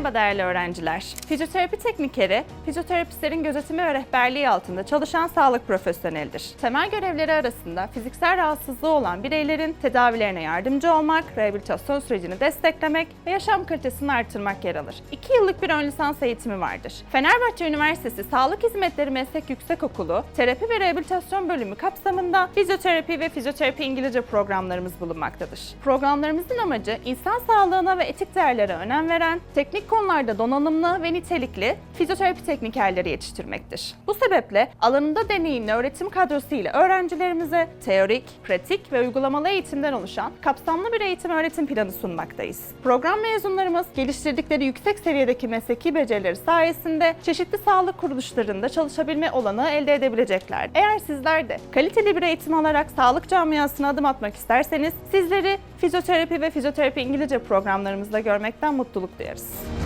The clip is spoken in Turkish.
Merhaba değerli öğrenciler. Fizyoterapi teknikeri, fizyoterapistlerin gözetimi ve rehberliği altında çalışan sağlık profesyonelidir. Temel görevleri arasında fiziksel rahatsızlığı olan bireylerin tedavilerine yardımcı olmak, rehabilitasyon sürecini desteklemek ve yaşam kalitesini artırmak yer alır. 2 yıllık bir ön lisans eğitimi vardır. Fenerbahçe Üniversitesi Sağlık Hizmetleri Meslek Yüksekokulu, Terapi ve Rehabilitasyon Bölümü kapsamında fizyoterapi ve fizyoterapi İngilizce programlarımız bulunmaktadır. Programlarımızın amacı insan sağlığına ve etik değerlere önem veren, teknik konularda donanımlı ve nitelikli fizyoterapi teknikerleri yetiştirmektir. Bu sebeple alanında deneyimli öğretim kadrosu ile öğrencilerimize teorik, pratik ve uygulamalı eğitimden oluşan kapsamlı bir eğitim öğretim planı sunmaktayız. Program mezunlarımız geliştirdikleri yüksek seviyedeki mesleki becerileri sayesinde çeşitli sağlık kuruluşlarında çalışabilme olanağı elde edebilecekler. Eğer sizler de kaliteli bir eğitim alarak sağlık camiasına adım atmak isterseniz sizleri fizyoterapi ve fizyoterapi İngilizce programlarımızda görmekten mutluluk duyarız.